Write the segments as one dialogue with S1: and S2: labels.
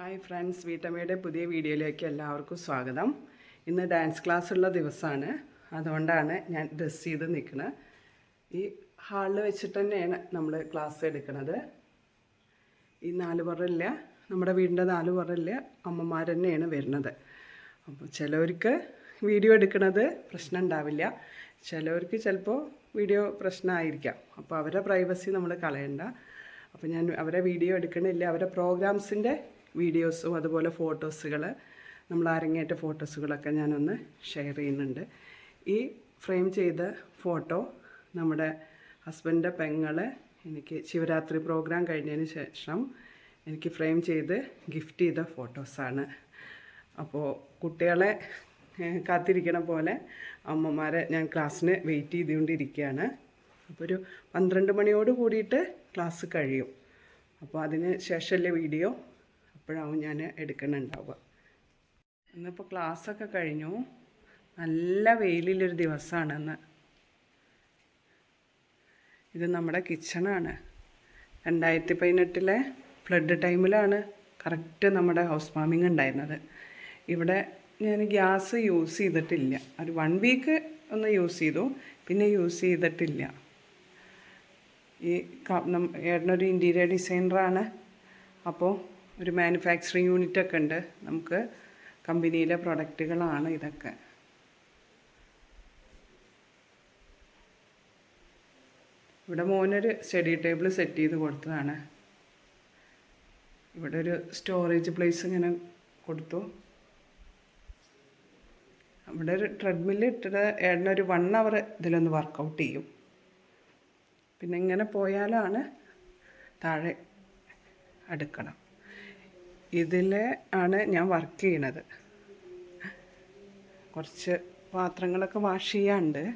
S1: Hi friends വീട്ടമ്മയുടെ പുതിയ വീഡിയോയിലേക്ക് എല്ലാവർക്കും സ്വാഗതം. ഇന്ന് ഡാൻസ് ക്ലാസ് ഉള്ള ദിവസമാണ്. അതുകൊണ്ടാണ് ഞാൻ ഡ്രസ്സ് ചെയ്ത് നിൽക്കുന്നത് ഈ ഹാളിൽ വെച്ചിട്ട് തന്നെയാണ് നമ്മൾ ക്ലാസ് എടുക്കുന്നത് ഈ നാല് പുറമില്ല നമ്മുടെ വീടിന്റെ നാല് പുറമില്ല അമ്മമാർ തന്നെയാണ് വരുന്നത്. അപ്പോൾ ചിലവർക്ക് വീഡിയോ എടുക്കുന്നത് പ്രശ്നം ഉണ്ടാവില്ല. ചിലവർക്ക് ചിലപ്പോൾ വീഡിയോ പ്രശ്നമായിരിക്കാം. അപ്പോൾ അവരുടെ പ്രൈവസി നമ്മൾ കളയണ്ട. അപ്പോൾ ഞാൻ അവരെ വീഡിയോ എടുക്കണില്ല. അവരുടെ പ്രോഗ്രാംസിന്റെ വീഡിയോസും അതുപോലെ ഫോട്ടോസുകൾ നമ്മൾ അരങ്ങേറ്റ ഫോട്ടോസുകളൊക്കെ ഞാനൊന്ന് ഷെയർ ചെയ്യുന്നുണ്ട്. ഈ ഫ്രെയിം ചെയ്ത ഫോട്ടോ നമ്മുടെ ഹസ്ബൻഡിന്റെ പെങ്ങൾ എനിക്ക് ശിവരാത്രി പ്രോഗ്രാം കഴിഞ്ഞതിന് ശേഷം എനിക്ക് ഫ്രെയിം ചെയ്ത് ഗിഫ്റ്റ് ചെയ്ത ഫോട്ടോസാണ്. അപ്പോൾ കുട്ടികളെ കാത്തിരിക്കണ പോലെ അമ്മമാരെ ഞാൻ ക്ലാസ്സിന് വെയിറ്റ് ചെയ്തുകൊണ്ടിരിക്കുകയാണ്. അപ്പോൾ ഒരു പന്ത്രണ്ട് മണിയോട് കൂടിയിട്ട് ക്ലാസ് കഴിയും. അപ്പോൾ അതിന് ശേഷമല്ലേ വീഡിയോ അപ്പോഴാവും ഞാൻ എടുക്കുന്നുണ്ടാവുക ഇന്നിപ്പോൾ ക്ലാസ്സൊക്കെ കഴിഞ്ഞു. നല്ല വെയിലിലൊരു ദിവസമാണ് ഇന്ന് ഇത് നമ്മുടെ കിച്ചണാണ്. രണ്ടായിരത്തി പതിനെട്ടിലെ ഫ്ലഡ് ടൈമിലാണ് കറക്റ്റ് നമ്മുടെ ഹൗസ് വാമിങ് ഉണ്ടായിരുന്നത്. ഇവിടെ ഞാൻ ഗ്യാസ് യൂസ് ചെയ്തിട്ടില്ല. ഒരു വൺ വീക്ക് ഒന്ന് യൂസ് ചെയ്തു പിന്നെ യൂസ് ചെയ്തിട്ടില്ല. ഈ ഏട്ടനൊരു ഇന്റീരിയർ ഡിസൈനറാണ് അപ്പോൾ ഒരു മാനുഫാക്ചറിങ് യൂണിറ്റ് ഒക്കെ ഉണ്ട്. നമുക്ക് കമ്പനിയിലെ പ്രൊഡക്റ്റുകളാണ് ഇതൊക്കെ. ഇവിടെ മോനൊരു സ്റ്റഡി ടേബിൾ സെറ്റ് ചെയ്ത് കൊടുത്തതാണ്. ഇവിടെ ഒരു സ്റ്റോറേജ് പ്ലേസ് ഇങ്ങനെ കൊടുത്തു. ഇവിടെ ഒരു ട്രെഡ്മില്ല് ഇട്ടിട്ട് ഏടനൊരു വൺ അവർ ഇതിലൊന്ന് വർക്കൗട്ട് ചെയ്യും. പിന്നെ ഇങ്ങനെ പോയാലാണ് താഴെ അടുക്കണം. ഇതിൽ ആണ് ഞാൻ വർക്ക് ചെയ്യണത്. കുറച്ച് പാത്രങ്ങളൊക്കെ വാഷ് ചെയ്യാണ്ട്.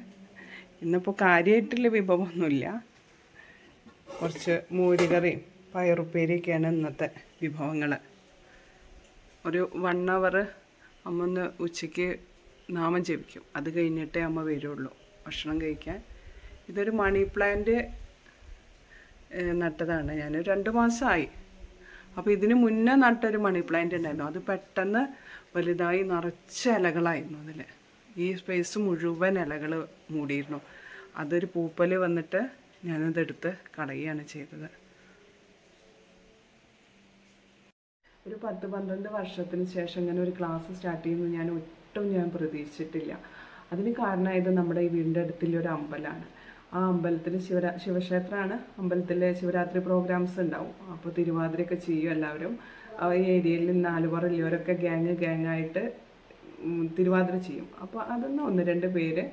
S1: ഇന്നിപ്പോൾ കാര്യമായിട്ടുള്ള വിഭവമൊന്നുമില്ല. കുറച്ച് മോരുകറിയും പയറുപ്പേരിയൊക്കെയാണ് ഇന്നത്തെ വിഭവങ്ങൾ ഒരു വൺ അവർ അമ്മ ഒന്ന് ഉച്ചയ്ക്ക് നാമം ജപിക്കും. അത് കഴിഞ്ഞിട്ടേ അമ്മ വരുള്ളൂ ഭക്ഷണം കഴിക്കാൻ. ഇതൊരു മണി പ്ലാന്റ് നട്ടതാണ്. ഞാൻ രണ്ട് മാസമായി. അപ്പോൾ ഇതിന് മുന്നേ നട്ടൊരു മണി പ്ലാന്റ് ഉണ്ടായിരുന്നു. അത് പെട്ടെന്ന് വലുതായി നിറച്ച ഇലകളായിരുന്നു അതിൽ ഈ സ്പേസ് മുഴുവൻ ഇലകൾ മൂടിയിരുന്നു. അതൊരു പൂപ്പൽ വന്നിട്ട് ഞാനതെടുത്ത് കളയുകയാണ് ചെയ്തത്. ഒരു പത്ത് പന്ത്രണ്ട് വർഷത്തിന് ശേഷം ഇങ്ങനെ ഒരു ക്ലാസ് സ്റ്റാർട്ട് ചെയ്യുന്നു. ഞാൻ ഒട്ടും ഞാൻ പ്രതീക്ഷിച്ചിട്ടില്ല. അതിന് കാരണമായത് നമ്മുടെ ഈ വീടിന്റെ അടുത്തുള്ള ഒരു അമ്പലമാണ് ആ അമ്പലത്തിൽ ശിവരാ ശിവക്ഷേത്രമാണ്. അമ്പലത്തിൽ ശിവരാത്രി പ്രോഗ്രാംസ് ഉണ്ടാവും. അപ്പോൾ തിരുവാതിരയൊക്കെ ചെയ്യും എല്ലാവരും. ഈ ഏരിയയിൽ നാല് ഉള്ളവരൊക്കെ ഗ്യാങ് ഗ്യാങ്ങായിട്ട് തിരുവാതിര ചെയ്യും. അപ്പോൾ അതൊന്ന് ഒന്ന് രണ്ട് പേര്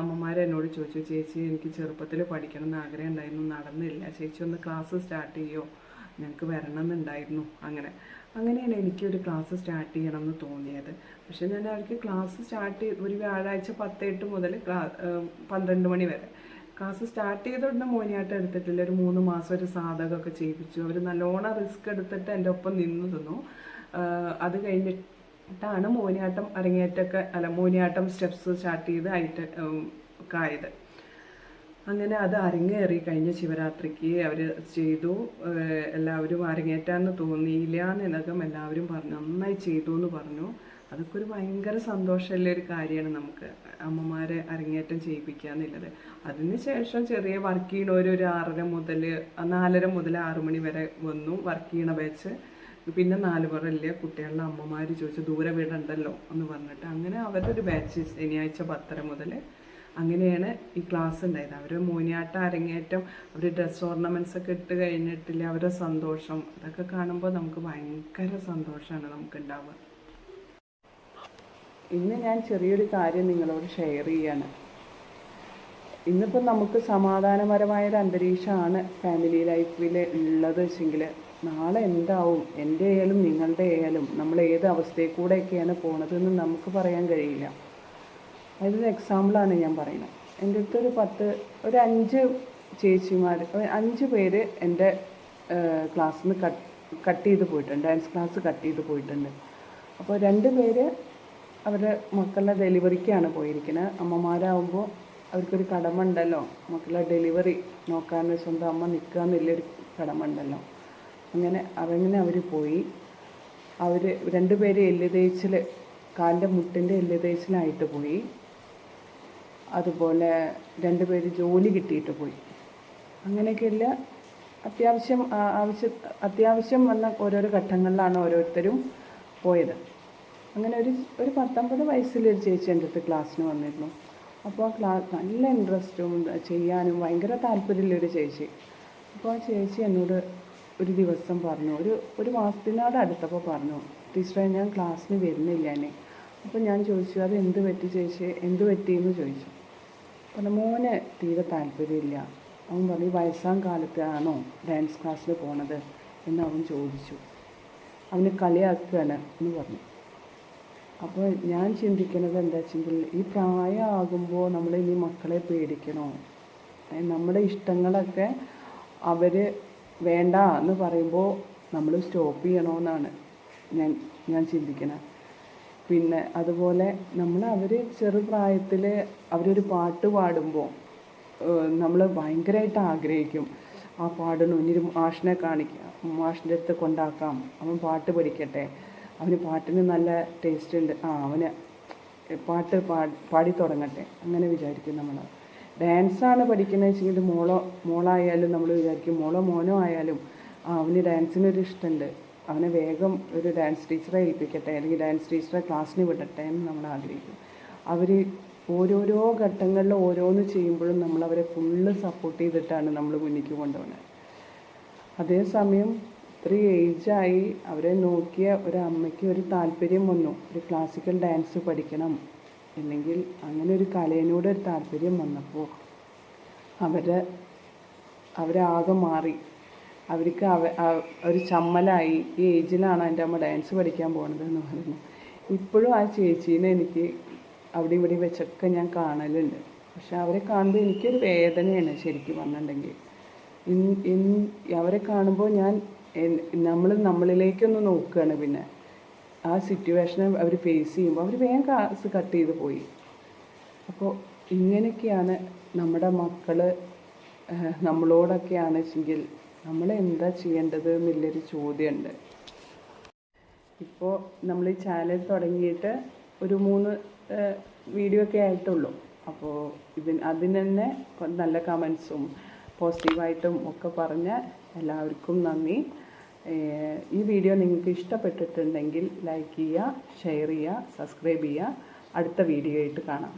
S1: അമ്മമാർ എന്നോട് ചോദിച്ചു ചേച്ചി എനിക്ക് ചെറുപ്പത്തിൽ പഠിക്കണം എന്ന് ആഗ്രഹം ഉണ്ടായിരുന്നു. നടന്നില്ല. ചേച്ചി ഒന്ന് ക്ലാസ് സ്റ്റാർട്ട് ചെയ്യോ? ഞങ്ങൾക്ക് വരണം എന്നുണ്ടായിരുന്നു അങ്ങനെ. അങ്ങനെയാണ് എനിക്കൊരു ക്ലാസ് സ്റ്റാർട്ട് ചെയ്യണം എന്ന് തോന്നിയത്. പക്ഷെ ഞാൻ അവർക്ക് ക്ലാസ് സ്റ്റാർട്ട് ഒരു വ്യാഴാഴ്ച പത്തെട്ട് മുതൽ ക്ലാ പന്ത്രണ്ട് മണി വരെ. ക്ലാസ് സ്റ്റാർട്ട് ചെയ്ത ഉടനെ മോനിയാട്ടം എടുത്തിട്ടില്ല. ഒരു മൂന്ന് മാസം ഒരു സാധകമൊക്കെ ചെയ്യിപ്പിച്ചു. അവർ നല്ലോണം റിസ്ക് എടുത്തിട്ട് എന്റെ ഒപ്പം നിന്നു ആഹ് അത് കഴിഞ്ഞിട്ടാണ് മോനിയാട്ടം അരങ്ങേറ്റമൊക്കെ അല്ല മോനിയാട്ടം സ്റ്റെപ്സ് സ്റ്റാർട്ട് ചെയ്ത് ആയിട്ട് ഒക്കെ ആയത്. അങ്ങനെ അത് അരങ്ങേറി. കഴിഞ്ഞ ശിവരാത്രിക്ക് അവർ ചെയ്തു. എല്ലാവരും അരങ്ങേറ്റാന്ന് തോന്നിയില്ല എന്നകം എല്ലാവരും പറഞ്ഞു നന്നായി ചെയ്തു എന്ന് പറഞ്ഞു. അതൊക്കെ ഒരു ഭയങ്കര സന്തോഷമുള്ള ഒരു കാര്യമാണ് നമുക്ക് അമ്മമാരെ അരങ്ങേറ്റം ചെയ്യിപ്പിക്കുക എന്നുള്ളത്. അതിന് ശേഷം ചെറിയ വർക്ക് ചെയ്യണവർ ഒരു ആറര മുതൽ നാലര മുതൽ ആറു മണി വരെ വന്നു വർക്ക് ചെയ്യണ വെച്ച് പിന്നെ നാല് പേരല്ലേ കുട്ടികളുടെ അമ്മമാർ ചോദിച്ചു ദൂരെ വീടുണ്ടല്ലോ? എന്ന് പറഞ്ഞിട്ട് അങ്ങനെ അവരുടെ ഒരു ബാച്ച് ശനിയാഴ്ച പത്തര മുതൽ അങ്ങനെയാണ് ഈ ക്ലാസ് ഉണ്ടായത്. അവർ മോനിയാട്ടം അരങ്ങേറ്റം അവർ ഡ്രസ് ഓർണമെന്റ്സ് ഒക്കെ ഇട്ട് കഴിഞ്ഞിട്ടില്ല അവരുടെ സന്തോഷം. അതൊക്കെ കാണുമ്പോൾ നമുക്ക് ഭയങ്കര സന്തോഷമാണ് നമുക്ക് ഉണ്ടാവുക ഇന്ന് ഞാൻ ചെറിയൊരു കാര്യം നിങ്ങളോട് ഷെയർ ചെയ്യാണ്. ഇന്നിപ്പോൾ നമുക്ക് സമാധാനപരമായൊരു അന്തരീക്ഷമാണ് ഫാമിലി ലൈഫിൽ ഉള്ളത് വെച്ചെങ്കിൽ നാളെ എന്താവും? എന്റെ ആയാലും നിങ്ങളുടെ ആയാലും നമ്മൾ ഏത് അവസ്ഥയിൽ കൂടെയൊക്കെയാണ് പോണതെന്ന് നമുക്ക് പറയാൻ കഴിയില്ല. അതിനൊരു എക്സാമ്പിളാണ് ഞാൻ പറയുന്നത്. എന്റെ അടുത്തൊരു പത്ത് ഒരു അഞ്ച് ചേച്ചിമാർ അഞ്ച് പേര് എന്റെ ക്ലാസ്സിൽ നിന്ന് കട്ട് കട്ട് ചെയ്ത് പോയിട്ടുണ്ട്. ഡാൻസ് ക്ലാസ് കട്ട് ചെയ്ത് പോയിട്ടുണ്ട്. അപ്പോൾ രണ്ട് പേര് അവരുടെ മക്കളുടെ ഡെലിവറിക്കാണ് പോയിരിക്കുന്നത് അമ്മമാരാകുമ്പോൾ അവർക്കൊരു കടമ ഉണ്ടല്ലോ മക്കളുടെ ഡെലിവറി നോക്കാൻ സ്വന്തം അമ്മ നിൽക്കുക എന്നുള്ളൊരു കടമ ഉണ്ടല്ലോ അങ്ങനെ അങ്ങനെ അവർ പോയി. അവർ രണ്ടുപേര് എല്ല് തേച്ചിൽ കാലിന്റെ മുട്ടിന്റെ എല്ല് തേച്ചിലായിട്ട് പോയി. അതുപോലെ രണ്ടുപേര് ജോലി കിട്ടിയിട്ട് പോയി. അങ്ങനെയൊക്കെയുള്ള അത്യാവശ്യം ആവശ്യ അത്യാവശ്യം വന്ന ഓരോരോ ഘട്ടങ്ങളിലാണ് ഓരോരുത്തരും പോയത്. അങ്ങനെ ഒരു ഒരു പത്തൊമ്പത് വയസ്സിലൊരു ചേച്ചി എന്റെ അടുത്ത് ക്ലാസ്സിന് വന്നിരുന്നു. അപ്പോൾ ആ ക്ലാസ് നല്ല ഇൻട്രസ്റ്റും ചെയ്യാനും ഭയങ്കര താല്പര്യമുള്ളൊരു ചേച്ചി. അപ്പോൾ ആ ചേച്ചി എന്നോട് ഒരു ദിവസം പറഞ്ഞു ഒരു ഒരു മാസത്തിനോട് അടുത്തപ്പോൾ പറഞ്ഞു ടീച്ചറെ ഞാൻ ക്ലാസ്സിന് വരുന്നില്ല എന്നെ അപ്പോൾ ഞാൻ ചോദിച്ചു അത് എന്ത് പറ്റി ചേച്ചി? എന്ത് പറ്റിയെന്ന് ചോദിച്ചു. പറഞ്ഞു മോന് തീരെ താല്പര്യമില്ല. അവൻ പറഞ്ഞു വയസ്സാം കാലത്താണോ ഡാൻസ് ക്ലാസ്സിൽ പോണത്? എന്ന് അവൻ ചോദിച്ചു. അവന് കളിയാക്കുകയാണ് എന്ന് പറഞ്ഞു. അപ്പോൾ ഞാൻ ചിന്തിക്കുന്നത് എന്താ വെച്ചെങ്കിൽ ഈ പ്രായമാകുമ്പോൾ നമ്മൾ ഇനി മക്കളെ പേടിക്കണോ? നമ്മുടെ ഇഷ്ടങ്ങളൊക്കെ അവർ വേണ്ട എന്ന് പറയുമ്പോൾ നമ്മൾ സ്റ്റോപ്പ് ചെയ്യണമെന്നാണ് ഞാൻ ഞാൻ ചിന്തിക്കുന്നത് പിന്നെ അതുപോലെ നമ്മൾ അവർ ചെറുപ്രായത്തിൽ അവരൊരു പാട്ട് പാടുമ്പോൾ നമ്മൾ ഭയങ്കരമായിട്ട് ആഗ്രഹിക്കും. ആ പാടണം ഇനി മാഷിനെ കാണിക്കാം മാഷിന്റെ അടുത്ത് കൊണ്ടാക്കാം അവൻ പാട്ട് പഠിക്കട്ടെ. അവന് പാട്ടിന് നല്ല ടേസ്റ്റ് ഉണ്ട്. ആ അവന് പാട്ട് പാടി പാടി തുടങ്ങട്ടെ. അങ്ങനെ വിചാരിക്കും നമ്മൾ ഡാൻസാണ് പഠിക്കുന്നത് വെച്ചെങ്കിൽ മോളോ മോളായാലും നമ്മൾ വിചാരിക്കും മോളോ മോനോ ആയാലും അവന് ഡാൻസിനൊരു ഇഷ്ടമുണ്ട് അവനെ വേഗം ഒരു ഡാൻസ് ടീച്ചറെ ഏൽപ്പിക്കട്ടെ അല്ലെങ്കിൽ ഡാൻസ് ടീച്ചറെ ക്ലാസ്സിന് വിടട്ടെ എന്ന് നമ്മൾ ആഗ്രഹിക്കും. അവർ ഓരോരോ ഘട്ടങ്ങളിൽ ഓരോന്ന് ചെയ്യുമ്പോഴും നമ്മൾ അവരെ ഫുള്ള് സപ്പോർട്ട് ചെയ്തിട്ടാണ് നമ്മൾ മുന്നിലേക്ക് കൊണ്ടുപോകുന്നത്. അതേസമയം ഇത്രയും ഏജായി അവരെ നോക്കിയ ഒരു അമ്മയ്ക്ക് ഒരു താല്പര്യം വന്നു. ഒരു ക്ലാസിക്കൽ ഡാൻസ് പഠിക്കണം. അല്ലെങ്കിൽ അങ്ങനെ ഒരു കലയിനോട് ഒരു താല്പര്യം വന്നപ്പോൾ അവരെ അവരാകെ മാറി. അവർക്ക് അവ ഒരു ചമ്മലായി. ഈ ഏജിലാണ് എന്റെ അമ്മ ഡാൻസ് പഠിക്കാൻ പോണത് എന്ന് പറഞ്ഞു. ഇപ്പോഴും ആ ചേച്ചീനെ എനിക്ക് അവിടെ ഇവിടെ വെച്ചൊക്കെ ഞാൻ കാണലുണ്ട്. പക്ഷെ അവരെ കാണുമ്പോൾ എനിക്കൊരു വേദനയാണ് ശരിക്കും പറഞ്ഞിട്ടുണ്ടെങ്കിൽ. ഇൻ- ഇൻ- അവരെ കാണുമ്പോൾ ഞാൻ നമ്മൾ നമ്മളിലേക്കൊന്ന് നോക്കുകയാണ് പിന്നെ. ആ സിറ്റുവേഷനെ അവർ ഫേസ് ചെയ്യുമ്പോൾ അവർ വേഗം കാസ് കട്ട് ചെയ്ത് പോയി. അപ്പോൾ ഇങ്ങനെയൊക്കെയാണ് നമ്മുടെ മക്കൾ നമ്മളോടൊക്കെയാണ് വെച്ചെങ്കിൽ നമ്മൾ എന്താ ചെയ്യേണ്ടത് എന്നുള്ളൊരു ചോദ്യമുണ്ട്. ഇപ്പോൾ നമ്മൾ ഈ ചാനൽ തുടങ്ങിയിട്ട് ഒരു മൂന്ന് വീഡിയോ ഒക്കെ ആയിട്ടുള്ളൂ. അപ്പോൾ ഇതിന് അതിന് തന്നെ നല്ല കമൻസും പോസിറ്റീവായിട്ടും ഒക്കെ പറഞ്ഞ എല്ലാവർക്കും നന്ദി. ഈ വീഡിയോ നിങ്ങൾക്ക് ഇഷ്ടപ്പെട്ടിട്ടുണ്ടെങ്കിൽ ലൈക്ക് ചെയ്യുക ഷെയർ ചെയ്യുക സബ്സ്ക്രൈബ് ചെയ്യുക. അടുത്ത വീഡിയോ ആയിട്ട് കാണാം.